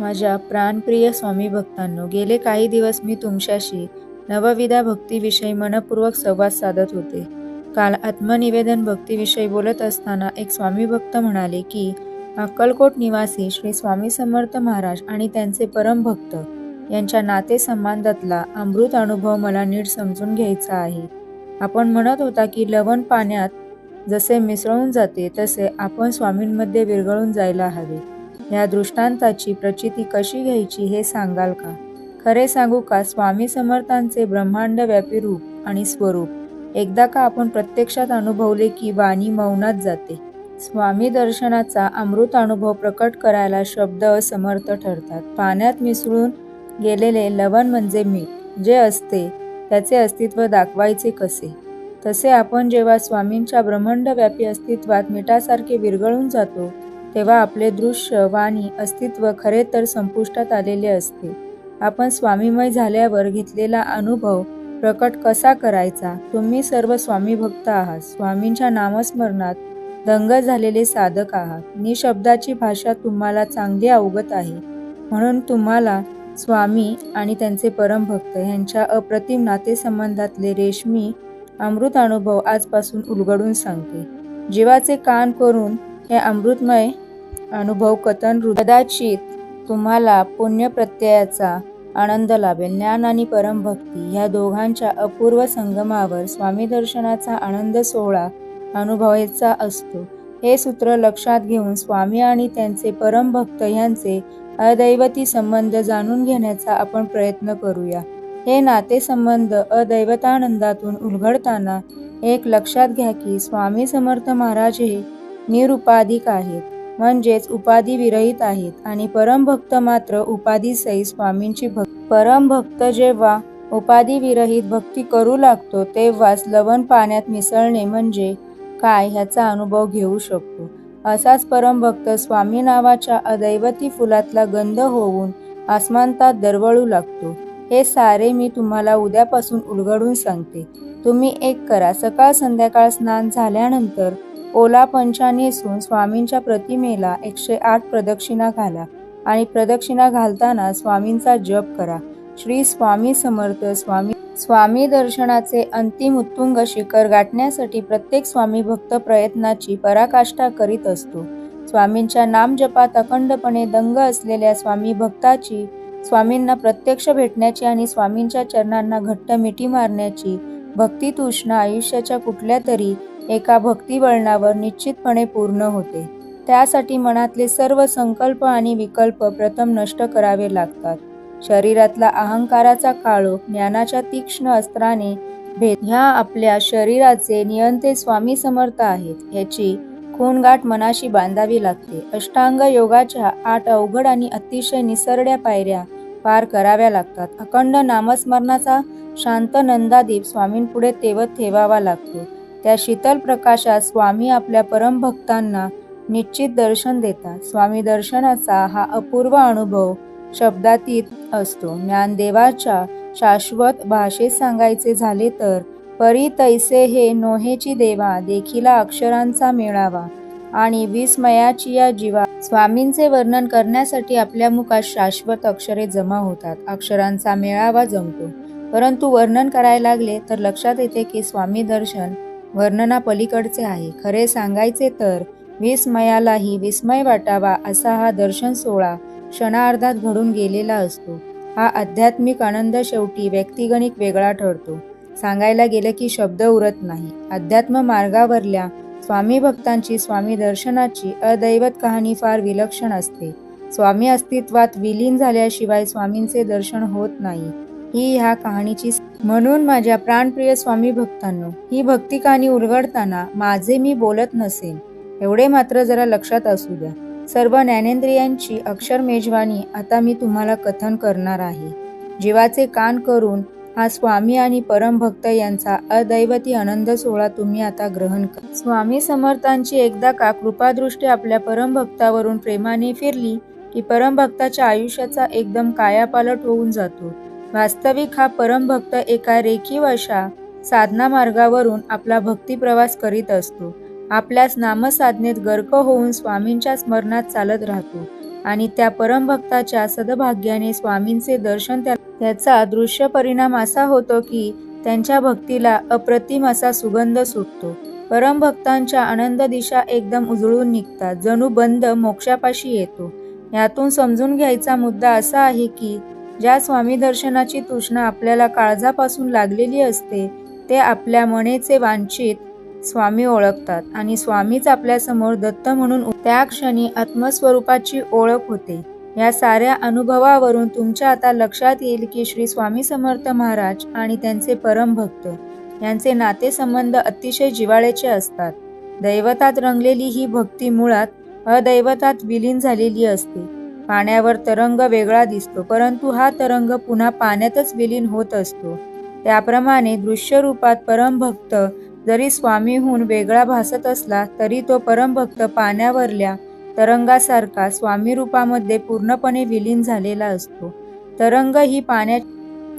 माझ्या प्राणप्रिय स्वामी भक्तांनो गेले काही दिवस मी तुमच्याशी नवविधा भक्तीविषयी मनपूर्वक संवाद साधत होते. काल आत्मनिवेदन भक्तीविषयी बोलत असताना एक स्वामी भक्त म्हणाले की अक्कलकोट निवासी श्री स्वामी समर्थ महाराज आणि त्यांचे परमभक्त यांच्या नातेसंबंधातला अमृत अनुभव मला नीट समजून घ्यायचा आहे. आपण म्हणत होता की लवण पाण्यात जसे मिसळून जाते तसे आपण स्वामींमध्ये विरघळून जायला हवे. या दृष्टांताची प्रचिती कशी घ्यायची हे सांगाल का? खरे सांगू का स्वामी समर्थांचे ब्रह्मांड व्यापी रूप आणि स्वरूप. एकदा का आपण प्रत्यक्षात अनुभवले की वाणी मौनात जाते. स्वामी दर्शनाचा अमृत अनुभव प्रकट करायला शब्द असमर्थ ठरतात. पाण्यात मिसळून गेलेले लवण म्हणजे मीठ. जे असते त्याचे अस्तित्व दाखवायचे कसे? तसे आपण जेव्हा स्वामींच्या ब्रह्मांडव्यापी अस्तित्वात मिठासारखे विरघळून जातो तेव्हा आपले दृश्य वाणी अस्तित्व खरे तर संपुष्टात आलेले असते. आपण स्वामीमय झाल्यावर घेतलेला अनुभव प्रकट कसा करायचा? तुम्ही सर्व स्वामी भक्त आहात. स्वामींच्या नामस्मरणात दंग झालेले साधक आहात. निशब्दाची भाषा तुम्हाला चांगली अवगत आहे. म्हणून तुम्हाला स्वामी आणि त्यांचे परमभक्त यांच्या अप्रतिम नातेसंबंधातले रेशमी अमृत अनुभव आजपासून उलगडून सांगते. जीवाचे कान करून हे अमृतमय अनुभव कथन कदाचित तुम्हाला पुण्य प्रत्ययाचा आनंद लाभेल. ज्ञान आणि परमभक्ती ह्या दोघांच्या अपूर्व संगमावर स्वामी दर्शनाचा आनंद सोहळा अनुभवायचा असतो. हे सूत्र लक्षात घेऊन स्वामी आणि त्यांचे परमभक्त यांचे अदैवती संबंध जाणून घेण्याचा आपण प्रयत्न करूया. हे नातेसंबंध अदैवतानंदातून उलगडताना एक लक्षात घ्या की स्वामी समर्थ महाराज हे निरुपाधिक आहेत. म्हणजेच उपाधी विरहित आहेत आणि परमभक्त मात्र उपाधीसहित स्वामींची भक् परमभक्त जेव्हा उपाधी विरहित भक्ती करू लागतो तेव्हाच लवण पाण्यात मिसळणे म्हणजे काय ह्याचा अनुभव घेऊ शकतो. असाच परमभक्त स्वामी नावाच्या अदैवती फुलातला गंध होऊन आसमांतात दरवळू लागतो. हे सारे मी तुम्हाला उद्यापासून उलगडून सांगते. तुम्ही एक करा. सकाळ संध्याकाळ स्नान झाल्यानंतर ओला पंचा नेसून स्वामींच्या प्रतिमेला एकशे आठ प्रदक्षिणा घाला आणि प्रदक्षिणा घालताना स्वामींचा जप करा. श्री स्वामी समर्थ स्वामी स्वामी दर्शनाचे अंतिम उत्तुंग शिखर गाठण्यासाठी प्रत्येक स्वामी भक्त प्रयत्नाची पराकाष्ठा करीत असतो. स्वामींच्या नामजपात अखंडपणे दंग असलेल्या स्वामी भक्ताची स्वामींना प्रत्यक्ष भेटण्याची आणि स्वामींच्या चरणांना घट्ट मिठी मारण्याची भक्ती तृष्णा आयुष्याच्या कुठल्या तरी एका भक्तिवळणावर निश्चितपणे पूर्ण होते. त्यासाठी मनातले सर्व संकल्प आणि विकल्प प्रथम नष्ट करावे लागतात. शरीरातला अहंकाराचा काळो ज्ञानाच्या तीक्ष्ण अस्त्राने भेद ह्या आपल्या शरीराचे नियंते स्वामी समर्थ आहेत ह्याची खूनगाठ मनाशी बांधावी लागते. अष्टांग योगाच्या आठ अवघड आणि अतिशय निसरड्या पायऱ्या पार कराव्या लागतात. अखंड नामस्मरणाचा शांत नंदादीप स्वामींपुढे तेवत ठेवावा लागतो. त्या शीतल प्रकाशात स्वामी आपल्या परमभक्तांना निश्चित दर्शन देतात. स्वामी दर्शनाचा हा अपूर्व अनुभव शब्दातीत असतो. ज्ञानदेवाच्या शाश्वत भाषेत सांगायचे झाले तर परी तैसे हे नोहेची देवा देखीला अक्षरांचा मेळावा आणि विस्मयाची या जीवा. स्वामींचे वर्णन करण्यासाठी आपल्या मुखात शाश्वत अक्षरे जमा होतात. अक्षरांचा मेळावा जमतो. परंतु वर्णन करायला लागले तर लक्षात येते की स्वामी दर्शन वर्णना पलीकडचे आहे. खरे सांगायचे तर विस्मयालाही विस्मय वाटावा असा हा दर्शन सोहळा क्षणार्धात घडून गेलेला असतो. हा आध्यात्मिक आनंद शेवटी व्यक्तिगणिक वेगळा ठरतो. सांगायला गेलं की शब्द उरत नाही. अध्यात्म मार्गावरल्या स्वामी भक्तांची स्वामी दर्शनाची अदैवत कहाणी फार विलक्षण असते. स्वामी अस्तित्वात विलीन झाल्याशिवाय स्वामींचे दर्शन होत नाही. ही ह्या कहाणीची म्हणून माझ्या प्राणप्रिय स्वामी भक्तांनो ही भक्ती कहाणी उलगडताना माझे मी बोलत नसेन. एवढे मात्र जरा लक्षात असू द्या. सर्व ज्ञानेंद्रियांची अक्षर मेजवानी आता मी तुम्हाला कथन करणार आहे. जीवाचे कान करून हा स्वामी आणि परमभक्त यांचा अदैवती आनंद सोहळा तुम्ही आता ग्रहण करा स्वामी समर्थांची एकदा का कृपादृष्टी आपल्या परमभक्तावरून प्रेमाने फिरली की परमभक्ताच्या आयुष्याचा एकदम कायापालट होऊन जातो. वास्तविक हा परमभक्त एका रेखीव अशा साधना मार्गावरून आपला भक्ती प्रवास करीत असतो. आपल्यास नामसाधनेत गर्क होऊन स्वामींच्या स्मरणात चालत राहतो आणि त्या परमभक्ताच्या सदभाग्याने स्वामींचे दर्शन त्याचा दृश्य परिणाम असा होतो की त्यांच्या भक्तीला अप्रतिम असा सुगंध सुटतो. परमभक्तांच्या आनंद दिशा एकदम उजळून निघतात. जणू बंद मोक्षापाशी येतो. यातून समजून घ्यायचा मुद्दा असा आहे की ज्या स्वामी दर्शनाची तृष्णा आपल्याला काळजापासून लागलेली असते ते आपल्या मनेचे वांछित स्वामी ओळखतात आणि स्वामीच आपल्यासमोर दत्त म्हणून त्या क्षणी आत्मस्वरूपाची ओळख होते. या साऱ्या अनुभवावरून तुमच्या आता लक्षात येईल की श्री स्वामी समर्थ महाराज आणि त्यांचे परम भक्त यांचे नातेसंबंध अतिशय जिव्हाळ्याचे असतात. दैवतात रंगलेली ही भक्ती मुळात अदैवतात विलीन झालेली असते. पाण्यावर तरंग वेगळा दिसतो परंतु हा तरंग पुन्हा पाण्यातच विलीन होत असतो. त्याप्रमाणे दृश्यरूपात परमभक्त जरी स्वामीहून वेगळा भासत असला तरी तो परमभक्त पाण्यावरल्या तरंगासारखा स्वामी रूपामध्ये पूर्णपणे विलीन झालेला असतो. तरंग ही पाण्या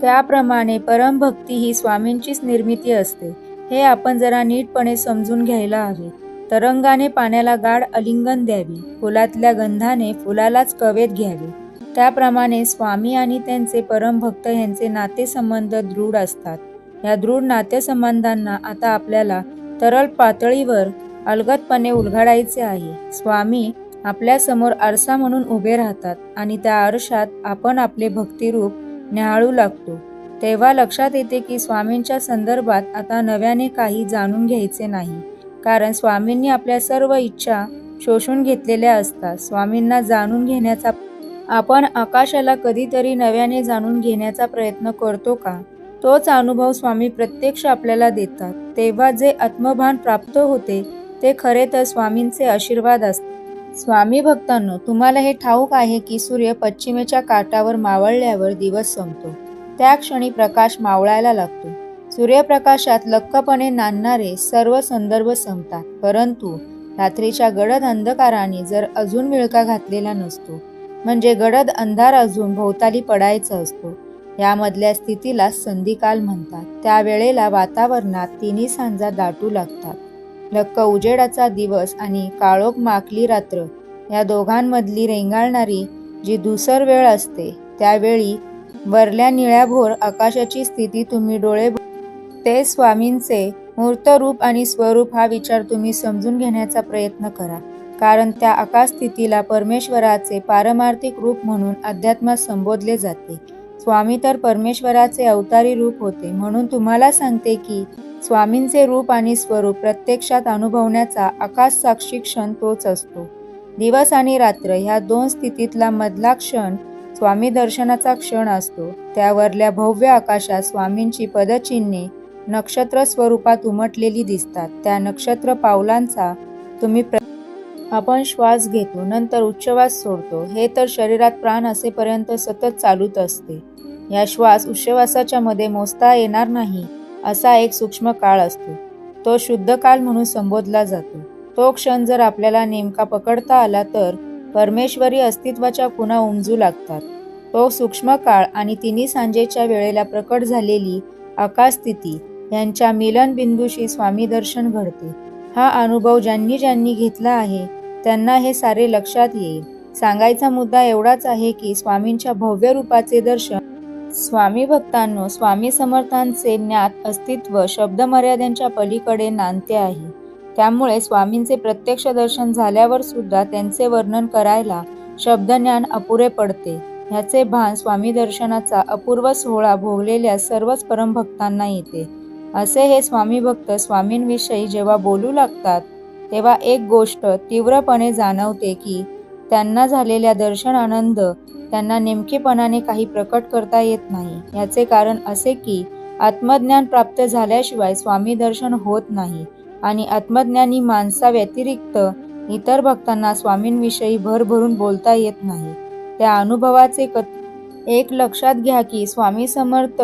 त्याप्रमाणे परमभक्ती ही स्वामींचीच निर्मिती असते. हे आपण जरा नीटपणे समजून घ्यायला हवे. तरंगाने पाण्याला गाढ अलिंगन द्यावी. फुलातल्या गंधाने फुलालाच कवेत घ्यावे. त्याप्रमाणे स्वामी आणि त्यांचे परमभक्त यांचे नातेसंबंध दृढ असतात. या दृढ नातेसंबंधांना आता आपल्याला तरल पातळीवर अलगदपणे उलगडायचे आहे. स्वामी आपल्यासमोर आरसा म्हणून उभे राहतात आणि त्या आरशात आपण आपले भक्तिरूप न्याहाळू लागतो. तेव्हा लक्षात येते की स्वामींच्या संदर्भात आता नव्याने काही जाणून घ्यायचे नाही. कारण स्वामींनी आपल्या सर्व इच्छा शोषून घेतलेल्या असतात. स्वामींना जाणून घेण्याचा आपण आकाशाला कधीतरी नव्याने जाणून घेण्याचा प्रयत्न करतो का? तोच अनुभव स्वामी प्रत्यक्ष आपल्याला देतात. तेव्हा जे आत्मभान प्राप्त होते ते खरे तर स्वामींचे आशीर्वाद असतात. स्वामी भक्तांनो तुम्हाला हे ठाऊक आहे की सूर्य पश्चिमेच्या काठावर मावळल्यावर दिवस संपतो. त्या क्षणी प्रकाश मावळायला लागतो. सूर्यप्रकाशात लक्कपणे नांदणारे सर्व संदर्भ संपतात. परंतु रात्रीच्या गडद अंधकाराने जर अजून विळका घातलेला नसतो म्हणजे गडद अंधार अजून भोवताली पडायचा असतो यामधल्या स्थितीला संधिकाल म्हणतात. त्यावेळेला वातावरणात तिन्ही सांजा दाटू लागतात. लक्क उजेडाचा दिवस आणि काळोख माकली रात्र या दोघांमधली रेंगाळणारी जी दुसर वेळ असते त्यावेळी वरल्या निळ्याभोर आकाशाची स्थिती तुम्ही डोळे ते स्वामींचे मूर्त रूप आणि स्वरूप हा विचार तुम्ही समजून घेण्याचा प्रयत्न करा. कारण त्या आकाश स्थितीला परमेश्वराचे पारमार्थिक रूप म्हणून अध्यात्मात संबोधले जाते. स्वामी तर परमेश्वराचे अवतारी रूप होते. म्हणून तुम्हाला सांगते की स्वामींचे रूप आणि स्वरूप प्रत्यक्षात अनुभवण्याचा आकाश साक्षी क्षण तोच असतो. दिवस आणि रात्र ह्या दोन स्थितीतला मधला क्षण स्वामी दर्शनाचा क्षण असतो. त्यावरल्या भव्य आकाशात स्वामींची पदचिन्हे नक्षत्र स्वरूपात उमटलेली दिसतात. त्या नक्षत्र पावलांचा तुम्ही प्र आपण श्वास घेतो नंतर उच्चवास सोडतो. हे तर शरीरात प्राण असेपर्यंत सतत चालूच असते. या श्वास उच्चवासाच्या मध्ये मोजता येणार नाही असा एक सूक्ष्म काळ असतो. तो शुद्ध काल म्हणून संबोधला जातो. तो क्षण जर आपल्याला नेमका पकडता आला तर परमेश्वरी अस्तित्वाच्या खुणा उमजू लागतात. तो सूक्ष्म काळ आणि तिन्ही सांजेच्या वेळेला प्रकट झालेली आकाश स्थिती यांच्या मिलनबिंदूशी स्वामी दर्शन घडते. हा अनुभव ज्यांनी ज्यांनी घेतला आहे त्यांना हे सारे लक्षात येईल. सांगायचा मुद्दा एवढाच आहे की स्वामींच्या भव्य रूपाचे दर्शन स्वामी भक्तांनो स्वामी समर्थांचे ज्ञात अस्तित्व शब्दमर्यादेंच्या पलीकडे नांदते आहे. त्यामुळे स्वामींचे प्रत्यक्ष दर्शन झाल्यावर सुद्धा त्यांचे वर्णन करायला शब्दज्ञान अपुरे पडते. ह्याचे भान स्वामी दर्शनाचा अपूर्व सोहळा भोगलेल्या सर्वच परमभक्तांना येते. असे हे स्वामी भक्त स्वामींविषयी जेव्हा बोलू लागतात तेव्हा एक गोष्ट तीव्रपणे जाणवते की त्यांना झालेल्या दर्शन आनंद त्यांना नेमकेपणाने काही प्रकट करता येत नाही. याचे कारण असे की आत्मज्ञान प्राप्त झाल्याशिवाय स्वामी दर्शन होत नाही आणि आत्मज्ञानी माणसाव्यतिरिक्त इतर भक्तांना स्वामींविषयी भरभरून बोलता येत नाही. त्या अनुभवाचे क एक लक्षात घ्या की स्वामी समर्थ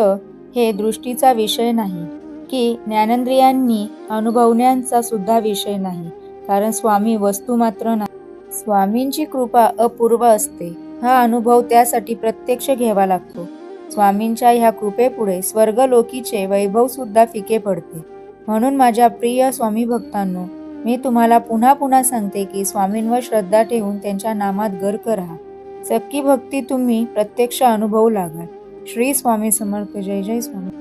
हे दृष्टीचा विषय नाही. की ज्ञानेंद्रियांनी अनुभवण्यांचा सुद्धा विषय नाही. कारण स्वामी वस्तू मात्र नाही. स्वामींची कृपा अपूर्व असते. हा अनुभव त्यासाठी प्रत्यक्ष घ्यावा लागतो. स्वामींच्या ह्या कृपेपुढे स्वर्गलोकीचे वैभव सुद्धा फिके पडते. म्हणून माझ्या प्रिय स्वामी भक्तांनो मी तुम्हाला पुन्हा पुन्हा सांगते की स्वामींवर श्रद्धा ठेवून त्यांच्या नामात गर्क राहा सक्की भक्ती तुम्ही प्रत्यक्ष अनुभवू लागाल. श्री स्वामी समर्थ. जय जय स्वामी.